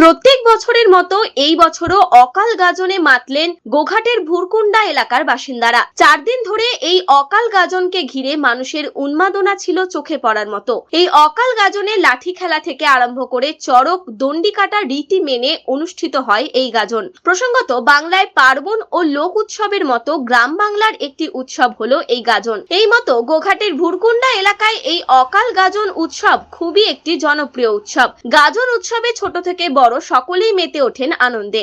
প্রত্যেক বছরের মতো এই বছরও অকাল গাজনে মাতলেন গোঘাটের ভুরকুন্ডা এলাকার বাসিন্দারা। চার দিন ধরে এই অকাল গাজনকে ঘিরে মানুষের উন্মাদনা ছিল চোখে পড়ার মতো। এই অকাল গাজনে লাঠি খেলা থেকে আরম্ভ করে চরক দণ্ডি কাটা রীতি মেনে অনুষ্ঠিত হয় এই গাজন। প্রসঙ্গত, বাংলায় পার্বণ ও লোক উৎসবের মতো গ্রাম বাংলার একটি উৎসব হলো এই গাজন। এই মতো গোঘাটের ভুরকুন্ডা এলাকায় এই অকাল গাজন উৎসব খুবই একটি জনপ্রিয় উৎসব। গাজন উৎসবে ছোট থেকে বড় সকলেই মেতে ওঠেন আনন্দে।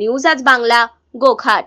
নিউজ আজ বাংলা গোঘাট।